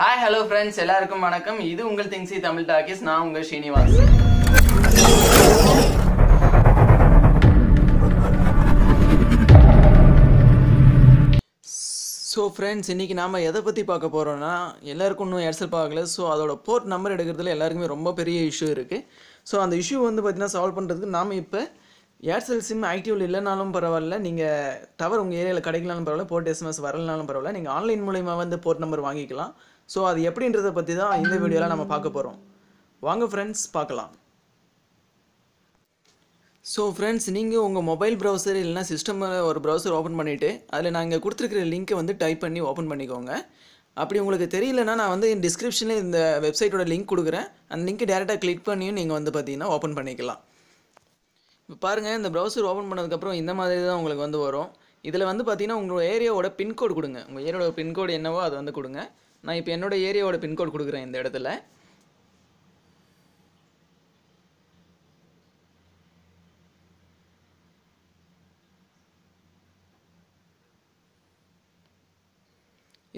Hi hello friends எல்லாருக்கும் வணக்கம். இது உங்கள் திங்ஸி தமிழ் டாக்கிஸ் நான் உங்கள் ஸ்ரீனிவாஸ் ஸோ ஃப்ரெண்ட்ஸ் இன்றைக்கி நாம் எதை பற்றி பார்க்க போகிறோன்னா எல்லாருக்கும் இன்னும் ஏர்செல் பார்க்கல. ஸோ அதோட போர்ட் நம்பர் எடுக்கிறதுல எல்லாருக்குமே ரொம்ப பெரிய இஷ்யூ இருக்குது ஸோ அந்த இஷ்யூ வந்து பார்த்திங்கன்னா சால்வ் பண்ணுறதுக்கு நாம் இப்போ ஏர்செல் சிம் ஆக்டிவில் இல்லைனாலும் பரவாயில்ல. நீங்கள் டவர் உங்கள் ஏரியாவில் கிடைக்கலாலும் பரவாயில்ல. போர்ட் எஸ்எம்எஸ் வரலனாலும் பரவாயில்ல. நீங்கள் ஆன்லைன் மூலயமா வந்து போர்ட் நம்பர் வாங்கிக்கலாம். ஸோ அது எப்படின்றத பற்றி தான் இந்த வீடியோவில் நம்ம பார்க்க போகிறோம் வாங்க ஃப்ரெண்ட்ஸ் பார்க்கலாம். ஸோ ஃப்ரெண்ட்ஸ் நீங்கள் உங்கள் மொபைல் ப்ரௌசர் இல்லைனா சிஸ்டமில் ஒரு ப்ரௌசர் ஓப்பன் பண்ணிவிட்டு அதில் நான் இங்கே கொடுத்துருக்கிற லிங்க்கை வந்து டைப் பண்ணி ஓப்பன் பண்ணிக்கோங்க. அப்படி உங்களுக்கு தெரியலனா நான் வந்து டிஸ்கிரிப்ஷனில் இந்த வெப்சைட்டோட லிங்க் கொடுக்குறேன். அந்த லிங்க்கை டேரெக்டாக கிளிக் பண்ணியும் நீங்கள் வந்து பார்த்தீங்கன்னா ஓப்பன் பண்ணிக்கலாம். இப்போ பாருங்கள் இந்த ப்ரௌசர் ஓப்பன் பண்ணதுக்கப்புறம் இந்த மாதிரி தான் உங்களுக்கு வந்து வரும். இதில் வந்து பார்த்தீங்கன்னா உங்களோட ஏரியாவோட பின்கோடு கொடுங்க. உங்கள் ஏரியாவோட பின்கோடு என்னவோ அதை வந்து கொடுங்க. நான் இப்போ என்னோட ஏரியாவோட பின்கோடு கொடுக்குறேன் இந்த இடத்துல.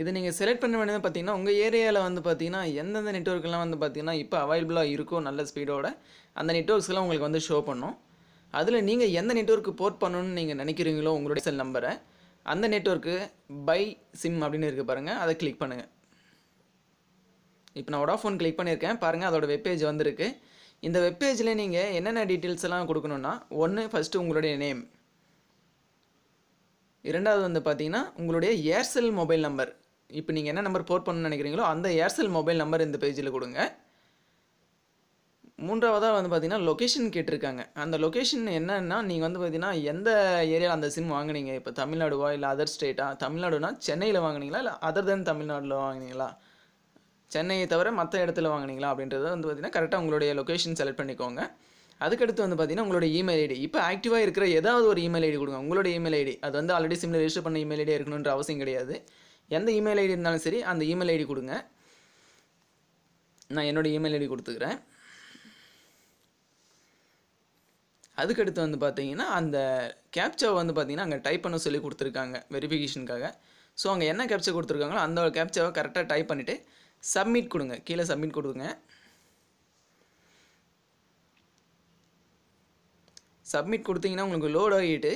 இது நீங்கள் செலக்ட் பண்ண வேண்டியது பார்த்தீங்கன்னா உங்கள் ஏரியாவில் வந்து பார்த்தீங்கன்னா எந்தெந்த நெட்ஒர்க்கெலாம் வந்து பார்த்தீங்கன்னா இப்போ அவைலபிளாக இருக்கோ நல்ல ஸ்பீடோட அந்த நெட்ஒர்க்ஸ்லாம் உங்களுக்கு வந்து ஷோ பண்ணும். அதில் நீங்கள் எந்த நெட்ஒர்க்கு போர்ட் பண்ணணும்னு நீங்கள் நினைக்கிறீங்களோ உங்களுடைய செல் நம்பரை அந்த நெட்ஒர்க்கு பை சிம் அப்படின்னு இருக்குது பாருங்கள் அதை கிளிக் பண்ணுங்கள் இப்போ நான் ஒடாஃபோன் கிளிக் பண்ணியிருக்கேன். பாருங்கள் அதோட வெப்பேஜ் வந்திருக்கு. இந்த வெப்பேஜில் நீங்கள் என்னென்ன டீட்டெயில்ஸ் எல்லாம் கொடுக்கணுன்னா ஒன்று ஃபஸ்ட்டு உங்களுடைய நேம் இரண்டாவது வந்து பார்த்தீங்கன்னா உங்களுடைய ஏர்செல் மொபைல் நம்பர் இப்போ நீங்கள் என்ன நம்பர் போர்ட் பண்ணணும்னு நினைக்கிறீங்களோ அந்த ஏர்செல் மொபைல் நம்பர் இந்த பேஜில் கொடுங்க. மூன்றாவதாக வந்து பார்த்தீங்கன்னா லொக்கேஷன் கேட்டிருக்காங்க. அந்த லொக்கேஷன் என்னன்னா நீங்கள் வந்து பார்த்தீங்கன்னா எந்த ஏரியாவில் அந்த சிம் வாங்குனீங்க? இப்போ தமிழ்நாடுவா இல்லை அதர் ஸ்டேட்டா தமிழ்நாடுனா சென்னையில் வாங்குனீங்களா இல்லை அதர் தென் தமிழ்நாட்டில் வாங்குனீங்களா? சென்னையை தவிர மற்ற இடத்துல வாங்குனீங்களா அப்படின்றத வந்து பார்த்தீங்கன்னா கரெக்டாக உங்களுடைய லொக்கேஷன் செலக்ட் பண்ணிக்கோங்க. அதுக்கடுத்து வந்து பார்த்தீங்கன்னா உங்களோட இமெயில் ஐடி இப்போ ஆக்டிவாக இருக்கிற ஏதாவது ஒரு இமெயில் ஐடி கொடுங்க. உங்களோட இமெயில் ஐடி அது வந்து ஆல்ரெடி சிம்மில் ரெஜிஸ்டர் பண்ண இமெயில் ஐடி இருக்கணுன்ற அவசியம் கிடையாது. எந்த இமெயில் ஐடி இருந்தாலும் சரி அந்த இமெயில் ஐடி கொடுங்க. நான் என்னுடைய இமெயில் ஐடி கொடுத்துக்கிறேன். அதுக்கடுத்து வந்து பார்த்தீங்கன்னா அந்த கேப்சாவை வந்து பார்த்தீங்கன்னா அங்கே டைப் பண்ண சொல்லி கொடுத்துருக்காங்க வெரிஃபிகேஷனுக்காக ஸோ அங்கே என்ன கேப்சா கொடுத்துருக்காங்களோ அந்த கேப்சாவை கரெக்டாக டைப் பண்ணிவிட்டு சப்மிட் கொடுங்க. கீழே சப்மிட் கொடுங்க. சப்மிட் கொடுத்தீங்கன்னா உங்களுக்கு லோட் ஆகிட்டு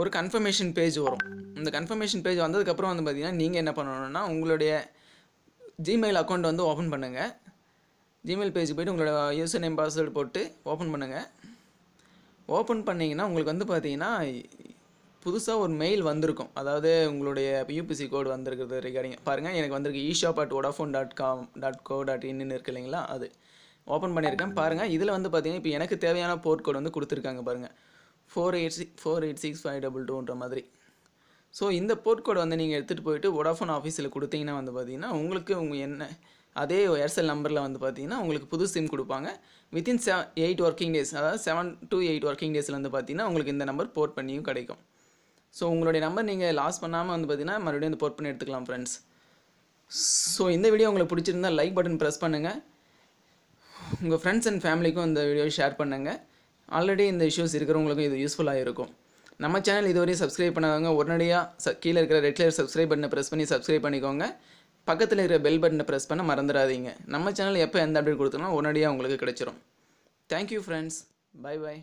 ஒரு கன்ஃபர்மேஷன் பேஜ் வரும். இந்த கன்ஃபர்மேஷன் பேஜ் வந்ததுக்கப்புறம் வந்து பார்த்தீங்கன்னா நீங்கள் என்ன பண்ணணும்னா உங்களுடைய ஜிமெயில் அக்கௌண்ட் வந்து ஓப்பன் பண்ணுங்கள் ஜிமெயில் பேஜ் போய்ட்டு உங்களோட யூசர் நேம் பாஸ்வேர்டு போட்டு ஓப்பன் பண்ணுங்கள் ஓப்பன் பண்ணிங்கன்னா உங்களுக்கு வந்து பார்த்தீங்கன்னா புதுசாக ஒரு மெயில் வந்திருக்கும். அதாவது உங்களுடைய யூபிசி கோடு வந்திருக்கிறது ரிகார்டிங் பாருங்கள் எனக்கு வந்திருக்கு Esha at Vodafone dot com dot co dot இன்னு இருக்கு இல்லைங்களா அது. ஓப்பன் பண்ணியிருக்கேன். பாருங்கள் இதில் வந்து பார்த்தீங்கன்னா இப்போ எனக்கு தேவையான போர்ட் கோடு வந்து கொடுத்துருக்காங்க பாருங்கள் four eight six four eight six five double டூன்ற மாதிரி. ஸோ இந்த போர்ட் கோடை வந்து நீங்கள் எடுத்துகிட்டு போயிட்டு ஒடாஃபோன் ஆஃபீஸில் கொடுத்தீங்கன்னா வந்து பார்த்தீங்கன்னா உங்களுக்கு உங்கள் என்ன அதே ஏர்செல் நம்பரில் வந்து பார்த்தீங்கன்னா உங்களுக்கு புது சிம் கொடுப்பாங்க. Within seven eight working days அதாவது செவன் டு எயிட் ஒர்க்கிங் டேஸில் வந்து பார்த்தீங்கன்னா உங்களுக்கு இந்த நம்பர் போர்ட் பண்ணியும் கிடைக்கும். ஸோ உங்களுடைய நம்பர் நீங்கள் லாஸ் பண்ணாமல் வந்து பார்த்தீங்கன்னா மறுபடியும் வந்து போர்ட் பண்ணி எடுத்துக்கலாம் ஃப்ரெண்ட்ஸ் ஸோ இந்த வீடியோ உங்களுக்கு பிடிச்சிருந்தா லைக் பட்டன் ப்ரெஸ் பண்ணுங்கள் உங்கள் ஃப்ரெண்ட்ஸ் அண்ட் ஃபேமிலிக்கும் இந்த வீடியோ ஷேர் பண்ணுங்கள் ஆல்ரெடி இந்த இஷ்யூஸ் இருக்கிறவங்களுக்கும் இது யூஸ்ஃபுல்லாக இருக்கும். நம்ம சேனல் இதுவரையும் சப்ஸ்கிரைப் பண்ணாதவங்க உடனடியாக ச கீழே இருக்கிற ரெட் கலர் சப்ஸ்கிரைப் பட்டனை ப்ரெஸ் பண்ணி சப்ஸ்கிரைப் பண்ணிக்கோங்க. பக்கத்தில் இருக்கிற பெல் பட்டனை ப்ரெஸ் பண்ண மறந்துடாதீங்க. நம்ம சேனல் எப்போ எந்த அப்டேட் கொடுத்தோம்னா உடனடியாக உங்களுக்கு கிடைச்சிரும். Thank you friends by by